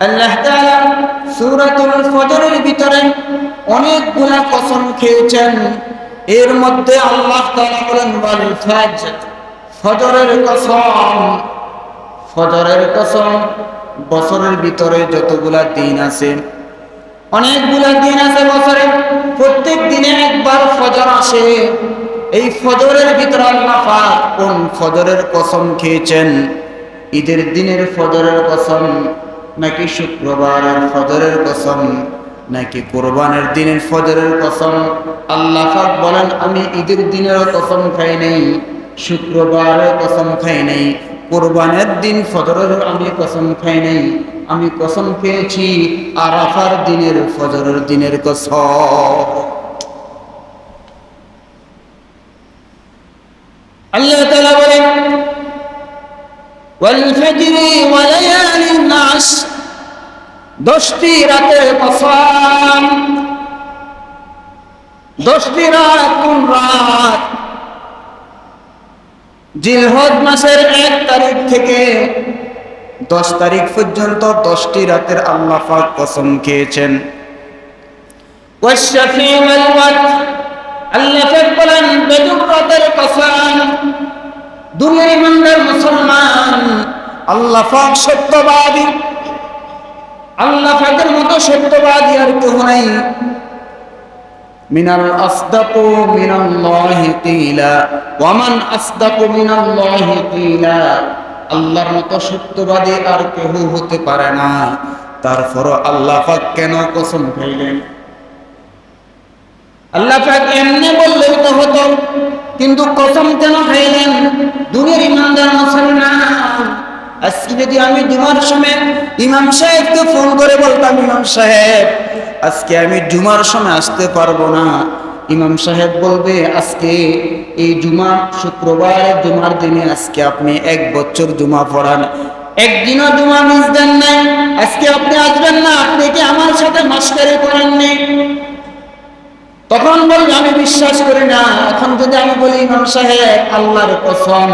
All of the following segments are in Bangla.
আল্লাহ তাআলা সূরাতুল ফজরের ভিতরে অনেকগুলা কসম খেয়েছেন। এর মধ্যে আল্লাহ তাআলা বলেন, ওয়াল ফাজর, ফজরের কসম। ফজরের কসম বছরের ভিতরে যতগুলা দিন আছে, অনেকগুলা দিন আছে বছরে। প্রত্যেক দিনে একবার ফজর আসে। এই ফজরের ভিতরে আল্লাহ কোন ফজরের কসম খেয়েছেন? ঈদের দিনের ফজরের কসম নাকি শুক্রবারের ফজরের কসম, নাকি কোরবানের দিনের ফজরের কসম? আল্লাহ পাক বলেন, আমি ঈদের দিনের কসম খাই নাই, শুক্রবারের কসম খাই নাই, কোরবানের দিন ফজরের আমি কসম খাই নাই, আমি কসম খেয়েছি আরাফার দিনের ফজরের দিনের কসম। আল্লাহ والفجر وليال عشر দশটি রাতের কসম দশটি রাত কোন রাত জিলহজ মাসের এক তারিখ থেকে দশ তারিখ পর্যন্ত দশটি রাতের আল্লাহ পাক কসম খেয়েছেন والشفيع والوتر আল্লাহ পাক বলেন বেদুর রাতের কসম দুনিয়ার ইমানদার মুসলমান। আল্লাহ পাক সত্যবাদী। আল্লাহ পাকের মতো সত্যবাদী আর কেউ নাই। মিনাল আসদাকু মিনাল্লাহি কিলা ওয়ামান আসদাকু মিনাল্লাহি কিলা। আল্লাহর মতো সত্যবাদী আর কেউ হতে পারে না। তারপরও আল্লাহ পাক কেন কসম খাইলেন আল্লাহ পাক এমনি বললেই তো হতো। কিন্তু কসম কেন খাইলেন, দুনিয়ার ইমানদার মুসলমান। আজকে যদি আমি জুমার সময় ইমাম সাহেবকে ফোন করে বলতাম, ইমাম সাহেব, আজকে আমি জুমার সময় আসতে পারব না। ইমাম সাহেব বলবে, আজকে এই জুমা শুক্রবার, জুমার দিনে আজকে আপনি এক বছর জুমা পড়ান। একদিনও জুমা মিস দেন নাই। আজকে আপনি আসবেন না, আপনি কি আমার সাথে মাস্টারি করেননি তখন বলবে আমি বিশ্বাস করি না। এখন যদি আমি বলি, ইমাম সাহেব, আল্লাহর কসম,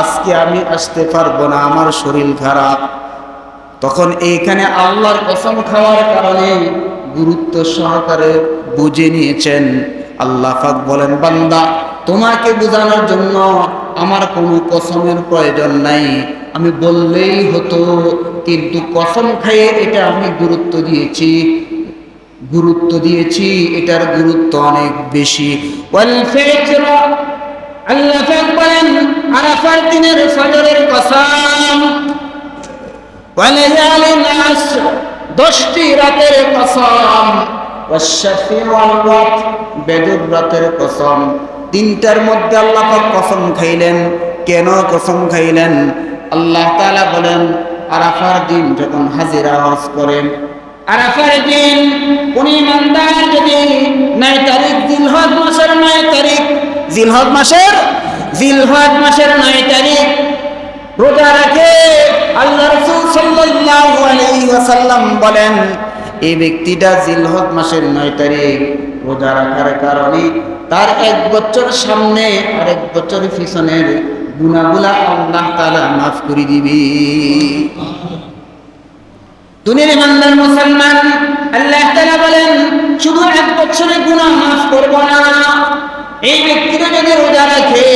আজকে আমি আসতে পারব না, আমার শরীর খারাপ। তখন এইখানে আল্লাহর কসম খাওয়ার কারণে গুরুত্ব সহকারে বুঝে নিয়েছেন। আল্লাহ পাক বলেন, বান্দা, তোমাকে বোঝানোর জন্য আমার কোনো কসমের প্রয়োজন নাই। আমি বললেই হতো, কিন্তু কসম খাইয়ে এটা আমি গুরুত্ব দিয়েছি। গুরুত্ব দিয়েছি, এটার গুরুত্ব অনেক বেশি। আল্লাহ বলেন, আরাফার দিনের দশটি রাতের বেদুর রাতের কসম। তিনটার মধ্যে আল্লাহ কসম খাইলেন। কেন কসম খাইলেন? আল্লাহ তাআলা বলেন, আরাফার দিন যখন হাজিরা হজ করেন আরাফার দিন কোন ইমানদার যদি নয় তারিখ জিলহজ মাসের নয় তারিখ। জিলহজ মাসের? জিলহজ মাসের নয় তারিখ। রোজা রাখে আল্লাহ রাসূল সাল্লাল্লাহু আলাইহি ওয়াসাল্লাম বলেন এই ব্যক্তিটা জিলহজ মাসের নয় তারিখ রোজা রাখার কারণে তার এক বছর সামনে আর এক বছর পিছনের গুনাহগুলা আল্লাহ তাআলা মাফ করে দিবি। দুনিয়ার ইমানদার মুসলমান, আল্লাহ তাআলা বলেন, শুধু এক বছরে গুনাহ মাফ করব না। এই ব্যক্তিরা যদি রোজা রাখে,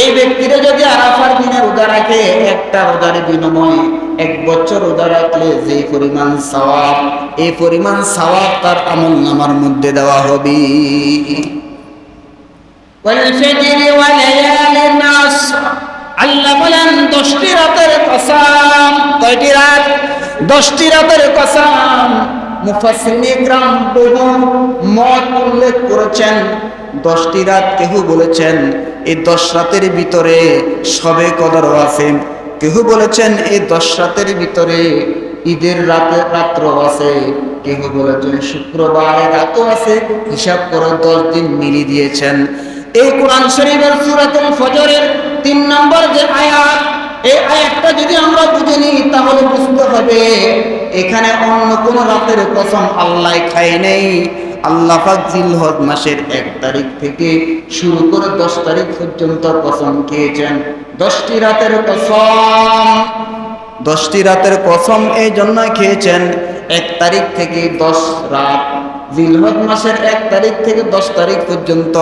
এই ব্যক্তিরা যদি আরাফার দিনে রোজা রাখে, একটা রোজার বিনিময়ে এক বছর রোজা রাখলে যে পরিমাণ সওয়াব, এই পরিমাণ সওয়াব তার আমল নামার মধ্যে দেওয়া হবে। আল্লাহ বলেন, দশটি রাতের কসম, কয়টি রাত? দশটি রাতের কসম মুফাসসিরিনে গ্রাম বহু মত উল্লেখ করেছেন, দশটি রাত কেহ বলেছেন, এই দশ রাতের ভিতরে সবে কদর আছে। কেহ বলেছেন, এই দশ রাতের ভিতরে ঈদের রাতে রাত্র আছে। কেহ বলেছেন শুক্রবারের রাতও আছে। হিসাব করে দশ দিন মিলি দিয়েছেন। এই কোরআন শরীফের সূরাতুল ফজরের তিন নম্বর যে আয়াত এই আয়াতটা যদি আমরা বুঝে নিই, তাহলে বুঝতে হবে এখানে অন্য কোন রাতের কসম আল্লাহ খায় নেই। আল্লাহ জিলহজ মাসের এক তারিখ থেকে শুরু করে দশ তারিখ পর্যন্ত কসম খেয়েছেন। দশটি রাতের কসম। দশটি রাতের কসম এই জন্য খেয়েছেন। এক তারিখ থেকে দশ রাত। জিলহজ মাসের এক তারিখ থেকে দশ তারিখ পর্যন্ত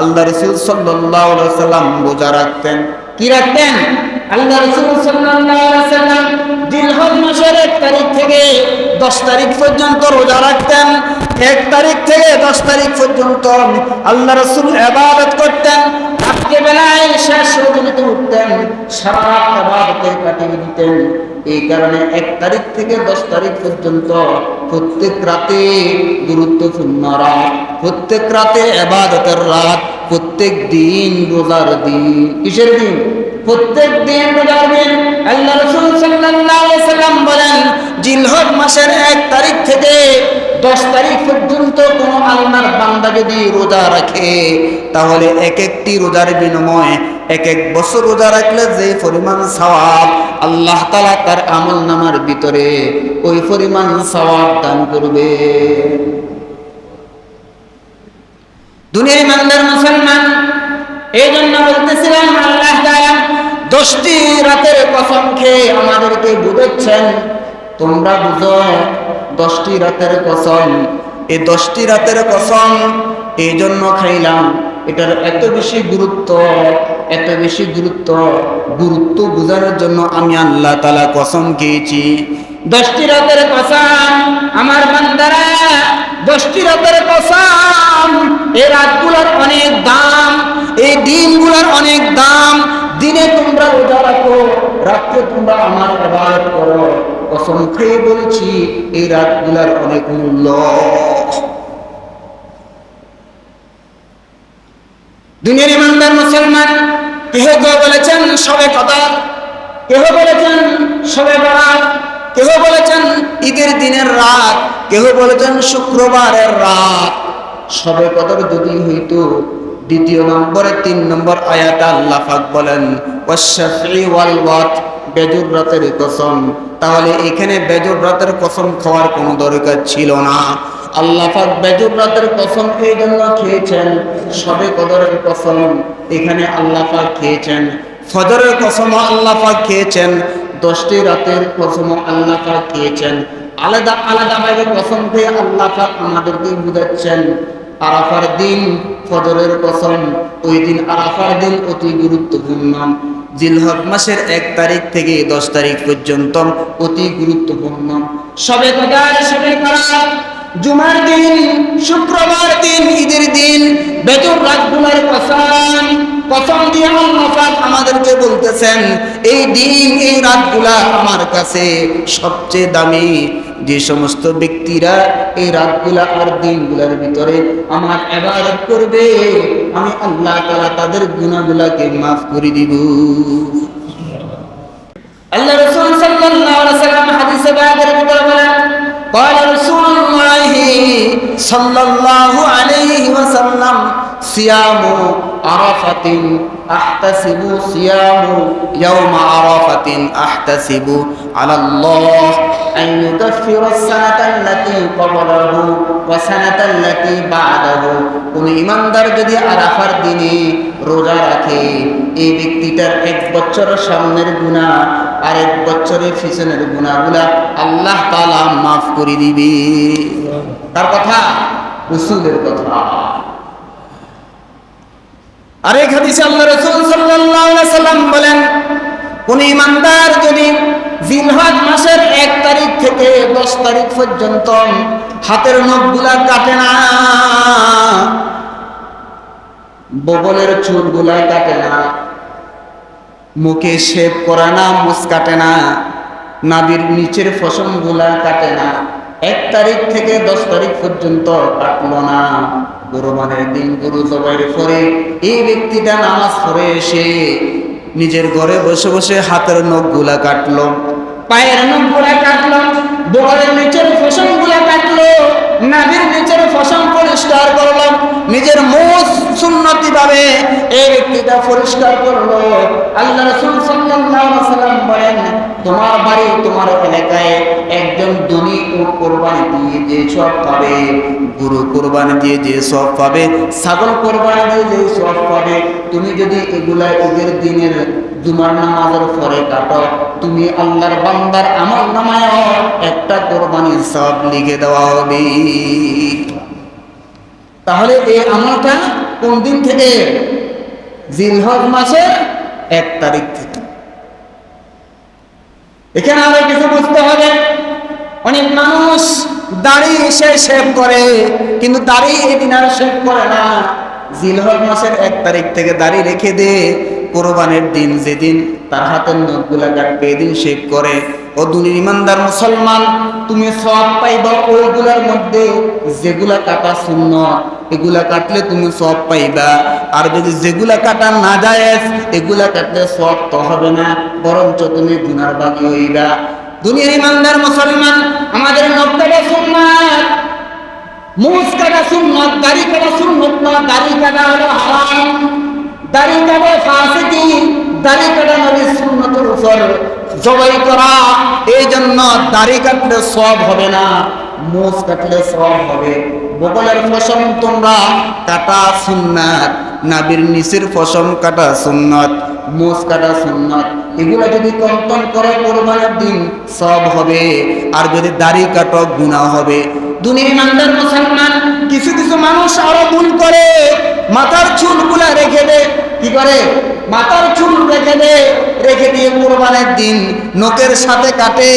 আল্লাহ রসুল সাল্লাহ সাল্লাম রোজা রাখতেন। কি রাখতেন আল্লাহ রসুল সাল্লাম জিলহজ মাসের এক তারিখ থেকে দশ তারিখ পর্যন্ত রোজা রাখতেন। এক তারিখ থেকে দশ তারিখ পর্যন্ত আল্লাহ রসুল আবাদত করতেন। রাত্রেবেলায় শেষ রজনীতে উঠতেন। সারা রাত কাটিয়ে দিতেন। এই কারণে এক তারিখ থেকে দশ তারিখ পর্যন্ত প্রত্যেক রাতে গুরুত্বপূর্ণ রাত, প্রত্যেক রাতে আবাদতের রাত, প্রত্যেক দিন রোজার দিন। কিসের দিন? প্রত্যেক দিন রোজার দিন। আল্লাহ রসুল সাল্লাম বলেন জিলহজ মাসের এক তারিখ থেকে দশ তারিখ পর্যন্ত কোনো আল্লাহর বান্দা যদি রোজা রাখে, তাহলে এক একটি রোজার বিনিময়ে এক এক বছর রোজা রাখলে যে পরিমাণ সওয়াব আল্লাহ তাআলা তার আমল নামার ভিতরে, ওই পরিমাণ সওয়াব দান করবে। ইমানদার মুসলমান এই জন্য বলতেছিলাম, আল্লাহ দশটি রাতের কসম খেয়ে আমাদেরকে বুঝাচ্ছেন, তোমরা বুঝো দশটি রাতের কসম। এই দশটি রাতের কসম এই জন্য খাইলাম। এটার এত বেশি গুরুত্ব, এত বেশি গুরুত্ব গুরুত্ব বোঝানোর জন্য আমি আল্লাহ তালা কসম খেয়েছি। দশটি রাতের কসম, আমার বান্দারা, দশটি রাতের কসম, এই রাতগুলোর অনেক দাম, এই দিনগুলোর অনেক দাম। দিনে তোমরা রোজা রাখো, রাত্রে তোমরা আমার ইবাদত করো। কসম খেয়ে বলছি, এই রাতগুলার অনেক মূল্য। দুনিয়ার ইমানদার মুসলমান, কেহ কেউ বলেছেন, সবে কথা। কেহ বলেছেন, সবে বরাত। কেহ বলেছেন, ঈদের দিনের রাত। কেহ বলেছেন, শুক্রবারের রাত। সবে কদর যদি হইতো, দ্বিতীয় নম্বরে তিন নম্বর আয়াত আল্লাহ বলেন বেজুর রাতের কসম। তাহলে এখানে বেজুর রাতের কসম খাওয়ার কোনো দরকার ছিল না। আল্লাহ বেজুর রাতের কসম এই জন্য খেয়েছেন। সবে কদরের কসম এখানে আল্লাহ খেয়েছেন। ফজরের কসম আল্লাহ খেয়েছেন। দশটি রাতের কসম আল্লাহ খেয়েছেন। আলাদা আলাদা ভাবে কসম খেয়ে আল্লাহ আমাদেরকে বুঝাচ্ছেন। আরাফার দিন ফজরের কসম, ওই দিন আরাফার দিন অতি গুরুত্বপূর্ণ। জিলহজ মাসের এক তারিখ থেকে দশ তারিখ পর্যন্ত অতি গুরুত্বপূর্ণ। সবে কদার সবে জুমার দিন, শুক্রবার দিন, ঈদের দিন বেতন রাতগুলার কসম কসম দিয়ে আমাদেরকে বলতেছেন, এই দিন, এই রাতগুলা আমার কাছে সবচেয়ে দামি। যে সমস্ত ব্যক্তিরা এই রাতগুলা আর দিনগুলার ভিতরে আমার এবাদত করবে আমি আল্লাহ তাআলা তাদের গুনাহগুলাকে মাফ করে দিব আল্লাহ রাসূল সাল্লাল্লাহু আলাইহি সাল্লাম হাদিসে বায়াতের ভিতরে বলেন قال رسول الله صلى الله عليه وسلم صيام عرفة أحتسب صيام يوم عرفة أحتسب على الله أن يكفر السنة التي قبله وسنة التي بعده কোন ইমানদার যদি আরাফার দিনে রোজা রাখে এই ব্যক্তিটার এক বছরের সামনের গুণা আর এক বছরের পিছনের গুণাগুলা আল্লাহ তাআলা মাফ করে দিবে তার কথা রসুলের কথা আরেক হাদিসে আল্লাহ রাসূল সাল্লাল্লাহু আলাইহি সাল্লাম বলেন কোন ইমানদার যদি জিলহজ মাসের এক তারিখ থেকে দশ তারিখ পর্যন্ত হাতের নখগুলা কাটে না। বগলের চুলগুলা কাটে না। মুখে শেভ করে না, মুস কাটে না। নাবির নিচের ফসমগুলা কাটে না। এক তারিখ থেকে দশ তারিখ পর্যন্ত কাটলো না। কোরবানের দিন, গরু জবাইয়ের পরে এই ব্যক্তিটা নামাজ পড়ে এসে নিজের ঘরে বসে বসে হাতের নখগুলা কাটলো। পায়ের নখগুলা কাটলো বড়ের নিচের ফসমগুলা কাটলো। নাভির নিচের ফসম পরিষ্কার করল নিজের মুখ সুন্নতি ভাবে এই ব্যক্তিটা পরিষ্কার করল। আল্লাহ রাসূল সাল্লাম বলেন, তোমার বাড়ি তোমার এলাকায় একজন ধনী কোরবানি দিয়ে যে সব পাবে, গরু কোরবানি দিয়ে যে সব পাবে, ছাগল কোরবানি দিয়ে যে সব পাবে, তুমি যদি এগুলা ঈদের দিনের জুমার নামাজের পরে কাটো, তুমি আল্লাহর বান্দার আমার নামায় একটা কোরবানির সব লিখে দেওয়া হবে। তাহলে এই আমলটা কোন দিন থেকে? জিলহজ মাসের এক তারিখ থেকে। এখানে আরও কিছু বুঝতে হবে। অনেক মানুষ দাড়ি সে শেভ করে, কিন্তু দাড়ি এদিন আর শেভ করে না। জিলহজ মাসের এক তারিখ থেকে দাড়ি রেখে দে। কোরবানের দিন যেদিন তার হাতের নখগুলা কাটবে এদিন শেভ করে। ও দুনির ইমানদার মুসলমান, তুমি সব পাইবা ওইগুলার মধ্যে। যেগুলা কাটা শূন্য এগুলা কাটলে তুমি সব পাইবা। আর যদি যেগুলা কাটা না যায় এগুলা কাটলে সব তো হবে না, বরঞ্চ তুমি গুনার বাকি হইবা। দুনিয়ার ইমানদার মুসলমান, আমাদের নখ কাটা সুন্নাত কাটা সুন্নত দাড়ি কাটা সুন্নত না দাড়ি কাটা হলো হারাম। দাড়ি কাটা ফাসিকি দাড়ি কাটা নবীর সুন্নতের উপর জবাই করা, এই জন্য দাড়ি কাটলে সব হবে না মোষ কাটলে সব হবে। বগলের ফসম তোমরা কাটা সুন্নাত, নাবির নিচের ফসম কাটা সুন্নত। মোষ কাটা সুন্নত, এগুলো যদি কন্তন করে কোরবানের দিন, সব হবে। আর যদি দাড়ি কাটো গুণা হবে। দুনিয়ার ইমানদার মুসলমান, কিছু কিছু মানুষ আরও ভুল করে। মাথার চুলগুলা রেখে দে। কি করে? মাথার চুল রেখে দে। রেখে দিয়ে কোরবানের দিন নখের সাথে কাটে।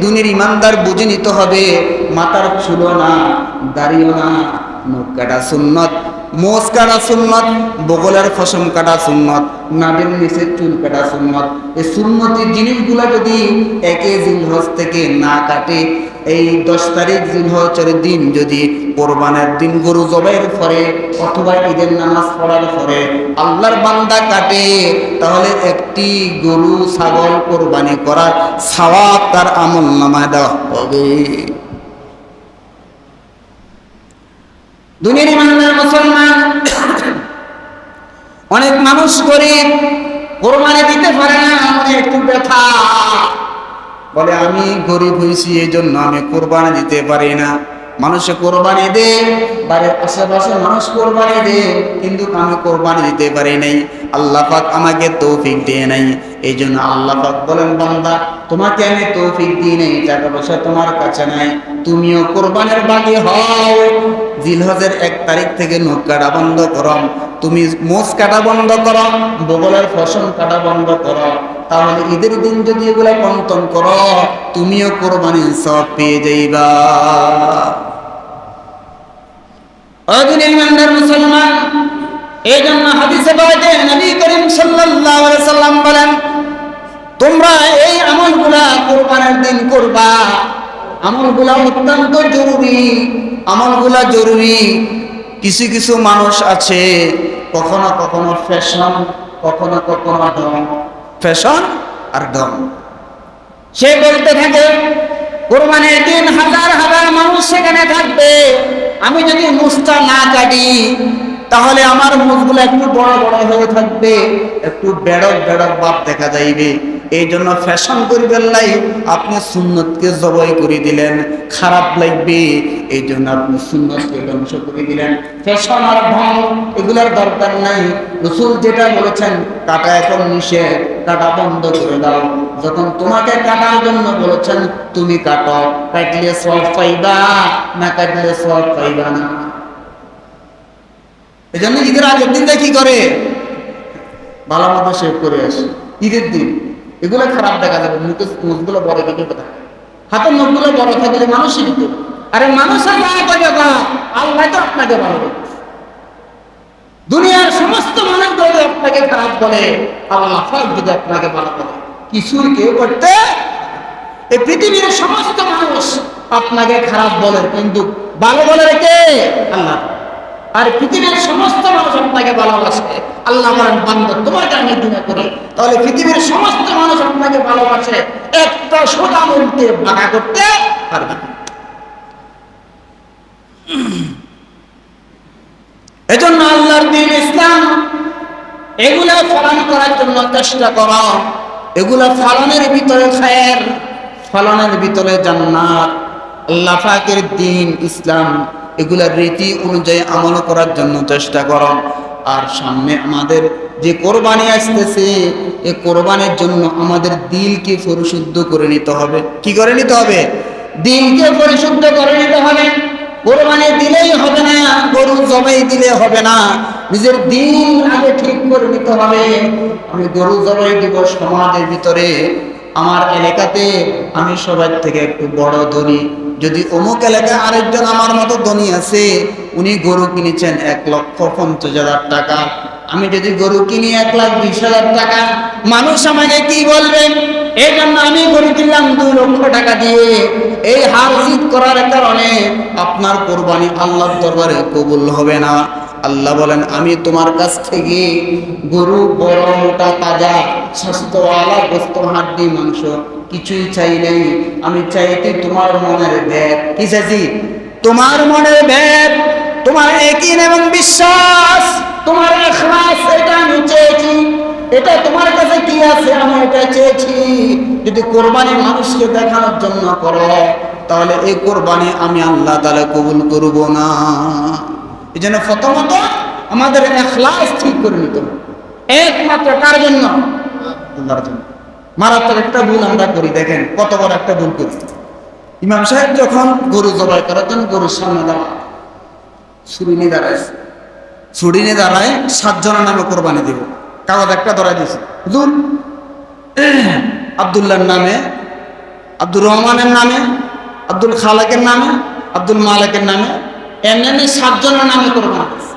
দুনিয়ার ইমানদার বুঝে নিতে হবে, মাথার চুলও না, দাড়িও না নখ কাটা সুন্নত। মোষ কাটা সুন্নত, বগলের ফসম কাটা সুন্নত নাবের নিচের চুল কাটা সুন্নত। এই সুন্নতি জিনিসগুলো যদি একে জিলহজ থেকে না কাটে, এই দশ তারিখ জিলহজের দিন যদি কোরবানের দিন গরু জবাইয়ের পরে অথবা ঈদের নামাজ পড়ার পরে আল্লাহর বান্দা কাটে, তাহলে একটি গরু ছাগল কোরবানি করার সওয়াব তার আমল নামায় দেওয়া হবে। দুনিয়ার ইমানদার মুসলমান। অনেক মানুষ গরিব, কোরবানি দিতে পারে না, আমাদের একটু ব্যথা। বলে, আমি গরিব হয়েছি এই জন্য আমি কোরবানি দিতে পারি না। মানুষে কোরবানি দে, বাড়ির আশেপাশে মানুষ কোরবানি দে, কিন্তু আমি কোরবানি দিতে পারি নাই। আল্লাহ পাক আমাকে তৌফিক দিয়ে নাই। এই জন্য আল্লাহ পাক বলেন, বান্দা, তোমাকে আমি তৌফিক দিই নাই, টাকা পয়সা তোমার কাছে নাই। তুমিও কোরবানের বাকি হও। জিলহজের এক তারিখ থেকে নখ কাটা বন্ধ করো। তুমি মোষ কাটা বন্ধ করো, বগলের ফসল কাটা বন্ধ করো। তাহলে ঈদের দিন যদি এগুলা কন্তন করো, তুমিও কোরবানির সব পেয়ে যাইবা। মুসলমান এই জন্য হাদিসে বাজে নবী করিম সাল্লাল্লাহু আলাইহি সাল্লাম বলেন, তোমরা এই আমলগুলা কোরবানের দিন করবা। আমলগুলা অত্যন্ত জরুরি আমলগুলা জরুরি। কিছু কিছু মানুষ আছে, কখনো কখনো ফ্যাশন কখনো কখনো ডং ফ্যাশন আর ডং সে বলতে থাকে, কোরবানের দিন হাজার হাজার মানুষ সেখানে থাকবে। আমি যদি মুসটা না কাটি, তাহলে আমার মুখগুলো একটু বড় বড় হয়ে থাকবে, একটু বেড়ক বেড়ক ভাব দেখা যাইবে। এই জন্য ফ্যাশন করিবেন নাই আপনি সুন্নতকে জবাই করে দিলেন, খারাপ লাগবে এই জন্য আপনি সুন্নতকে ধ্বংস করে দিলেন। ফ্যাশন আর ঢং, এগুলোর দরকার নাই। রসুল যেটা বলেছেন, কাটা এখন নিষেধ, কাটা বন্ধ করে দাও। যখন তোমাকে কাটার জন্য বলেছেন, তুমি কাটো। কাটলে সব পাইবা, না কাটলে সব পাইবা না। এই জন্য ঈদের আগের দিনটা কি করে। ভালো মতো শেভ করে আসে। ঈদের দিন। এগুলো খারাপ দেখা যাবে মুখে মুখগুলো বড় দেখে কথা হাতের মুখগুলো বড় থাকলে মানুষই দিত আরে করবে আল্লাহ তো আপনাকে ভালো দুনিয়ার সমস্ত মানুষ যদি আপনাকে খারাপ বলে, আল্লাহ যদি আপনাকে ভালো করে কিছুই কেউ করতে এই পৃথিবীর সমস্ত মানুষ আপনাকে খারাপ বলে, কিন্তু ভালো বলে রেখে আল্লাহ আর পৃথিবীর সমস্ত মানুষ আপনাকে ভালোবাসে আল্লাহ বান্ধব তোমাকে আমি দুনিয়া করি। তাহলে পৃথিবীর সমস্ত মানুষ আপনাকে ভালোবাসে একটা সোজা মনকে ভাগা করতে পারবে এজন্য আল্লাহর দিন ইসলাম, এগুলা ফলন করার জন্য চেষ্টা করো। এগুলা ফলনের ভিতরে খায়ের ফলনের ভিতরে জান্নাত। দিন ইসলাম এগুলার রীতি অনুযায়ী আমল করার জন্য চেষ্টা করো। আর সামনে আমাদের যে কোরবানি আসতেছে এই কোরবানির জন্য আমাদের দিলকে পরিশুদ্ধ করে নিতে হবে। কি করে নিতে হবে? দিলকে পরিশুদ্ধ করে নিতে হবে। কোরবানি দিলেই হবে না, গরু জবাই দিলে হবে না। নিজের দিন আগে ঠিক করে নিতে হবে। আমি গরু জবাই দিব সমাজের ভিতরে। আমার এলাকাতে আমি সবার থেকে একটু বড় ধনী। যদি অমুক এলাকায় আরেকজন আমার মতো ধনী আছে, উনি গরু কিনেছেন এক লক্ষ পঞ্চাশ হাজার টাকা। আমি যদি গরু কিনি এক লাখ বিশ হাজার টাকা, মানুষ আমাকে কি বলবেন এই জন্য আমি গরু কিনলাম দু লক্ষ টাকা দিয়ে। এই হার জিত করার কারণে আপনার কোরবানি আল্লাহর দরবারে কবুল হবে না। আল্লাহ বলেন, আমি তোমার কাছ থেকে গরু বড় মোটা, তাজা, স্বাস্থ্যওয়ালা, গোস্ত, হাড্ডি, মাংস কিছুই চাই নাই। আমি চাইতে তোমার মনের ব্যাগ। কি চাইছি? তোমার মনের ব্যাগ, তোমার একিন এবং বিশ্বাস, তোমার এখলাস, এটা আমি চেয়েছি। এটা তোমার কাছে কি আছে, আমি এটা চেয়েছি। যদি কোরবানি মানুষকে দেখানোর জন্য করো, তাহলে এই কোরবানি আমি আল্লাহ তাআলা কবুল করব না। এই জন্য প্রথমত আমাদের এখলাস ঠিক করে নিতে একমাত্র কার জন্য? আল্লাহর জন্য। মারাত্মক একটা ভুল আমরা করি, দেখেন, কত বড় একটা ভুল করি। ইমাম সাহেব যখন গরু জবাই করার জন্য গরুর সামনে দাঁড়ায়, ছুরি নিয়ে দাঁড়াইছে ছুরি নিয়ে দাঁড়ায় সাতজনের নামে কোরবানি দিব। কাগজ একটা ধরাই দিয়েছে হুজুর, আবদুল্লাহর নামে, আব্দুর রহমানের নামে, আব্দুল খালাকের নামে, আব্দুল মালিকের নামে, এমনি সাতজনের নামে কোরবানি দিয়েছে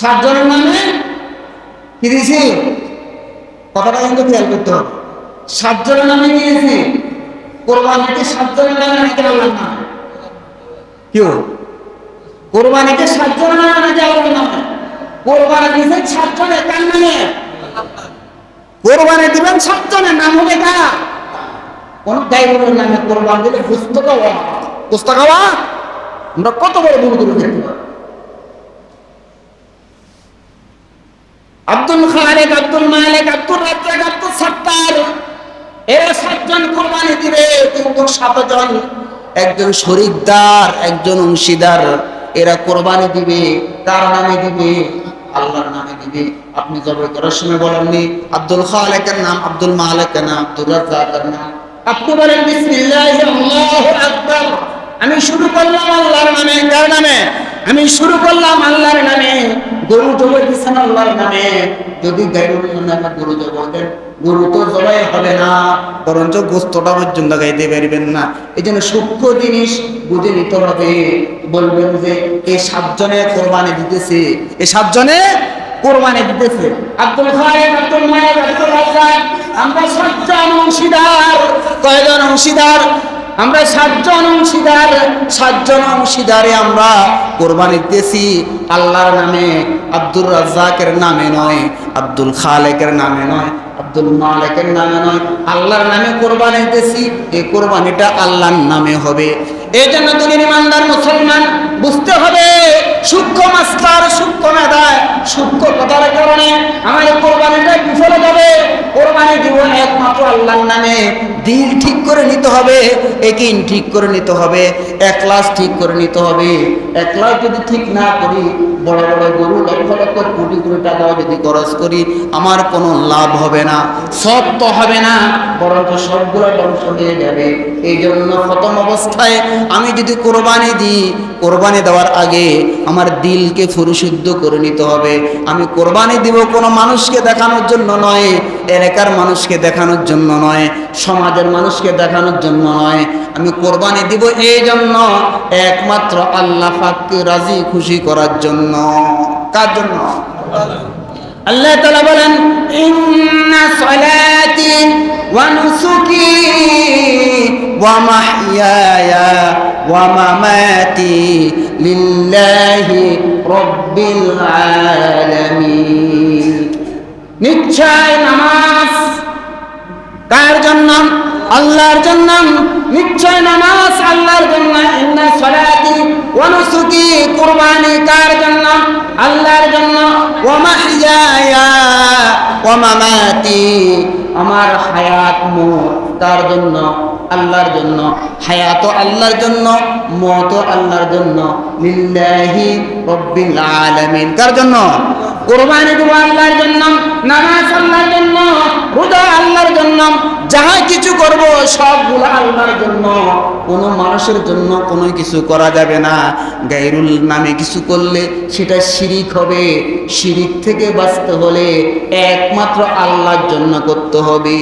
সাতজনের নামে কি দিয়েছি? কথাটা কিন্তু খেয়াল করতে হবে। সাতজনের নামে নিয়েছি কোরবানিকে সাতজনের নামে নাকি আল্লাহর নামে? কেউ কোরবানিকে সাতজনের নামে নাকি আল্লাহর নামে? কোরবানি দিয়েছে সাতজনের কার নামে? কোরবানি দিবেন সাতজনের নাম হবে কার? কোন দায়িত্বের নামে কোরবান দিলে পুস্তক পুস্তক আমরা কত বড় ভুল করে দেখতে পারি। আব্দুল খালেক আব্দুল মালিক আব্দুল রাজ্জাক এরা সাতজন কোরবানি দিবে কিন্তু সাতজন। একজন শরিকদার, একজন অংশীদার, এরা কোরবানি দিবে কার নামে দিবে, আল্লাহর নামে দিবে। আপনি করার সময় বলেননি, আব্দুল খালেকের নাম, আব্দুল মালিকের নাম আব্দুল নাম। আপনি বলেন আকবার আমি শুরু করলাম আল্লাহর নামে, কার নামে? আমি শুরু করলাম আল্লাহর নামে। গরু জবাই দিচ্ছেন আল্লাহর নামে। যদি গরু জবাই দেন গরু তো জবাই হবে না। বরঞ্চ গোস্তটা পর্যন্ত গাইতে পারবেন না। এই জন্য সূক্ষ্ম জিনিস বুঝে নিতে হবে। বলবেন যে এই সাতজনে কোরবানি দিতেছে। এই সাতজনে কোরবানি দিতেছে। আব্দুল আব্দুল আব্দুল আমরা সাতজন অংশীদার। কয়জন অংশীদার? আমরা সাতজন অংশীদার। সাতজন অংশীদারে আমরা কোরবানি দিতেছি। আল্লাহর নামে আব্দুল রাজ্জাকের নামে নয়, আব্দুল খালেকের নামে নয়। আব্দুল মালিকের নামে নয়, আল্লাহর নামে কোরবানি দিতেছি এই কোরবানিটা আল্লাহর নামে হবে। এই জন্য তুমি ইমানদার মুসলমান বুঝতে হবে, সূক্ষ্ম মাস্টার, সূক্ষ্ম মেধায়, সূক্ষ্ম কথার কারণে আমার এই কোরবানিটা বিফল যাবে। কোরবানি দিব একমাত্র আল্লাহর নামে। দিল ঠিক করে নিতে হবে একিন ঠিক করে নিতে হবে একলাস ঠিক করে নিতে হবে। একলাস যদি ঠিক না করি বড় বড় গরু লক্ষ লক্ষ কোটি কোটি টাকাও যদি খরচ করি, আমার কোনো লাভ হবে না, সব তো হবে না, বরঞ্চ সবগুলো ধ্বংস হয়ে যাবে। এই জন্য প্রথম অবস্থায় আমি যদি কোরবানি দিই, কোরবানি দেওয়ার আগে আমার দিলকে পরিশুদ্ধ করে নিতে হবে। আমি কোরবানি দিব কোনো মানুষকে দেখানোর জন্য নয়, এলাকার মানুষকে দেখানোর জন্য নয়, সমাজের মানুষকে দেখানোর জন্য নয়। আমি কোরবানি দিব এই জন্য একমাত্র আল্লাহ পাককে রাজি খুশি করার জন্য। কার জন্য আল্লাহ তালা বলেন ইন্না সলাতি ওয়া নুসুকি ওয়া মাহইয়ায়া ওয়া মামাতি লিল্লাহি রাব্বিল আলামিন নিশ্চয় নামাজ কার জন্য আল্লাহর জন্য নিশ্চয় নামাজ আল্লাহর জন্য ইন্না সলাতি ওয়া নুসুকি কুরবানি কার জন্য আল্লাহর জন্য ওয়া মাহইয়ায়া আমার হায়াত মোর কার জন্য, আল্লাহর জন্য, হায়াত আল্লাহর জন্য, মত আল্লাহর জন্য, লিল্লাহি রব্বিল আলামিন। কার জন্য? কোরবানি দেব আল্লাহর জন্য, নামাজ আল্লাহর জন্য রোজা আল্লাহর জন্য, যাহা কিছু করব, সবগুলো আল্লাহর জন্য। কোনো মানুষের জন্য কোনো কিছু করা যাবে না। গায়রুল নামে কিছু করলে সেটা শিরিক হবে। শিরিক থেকে বাঁচতে হলে একমাত্র আল্লাহর জন্য করতে হবে।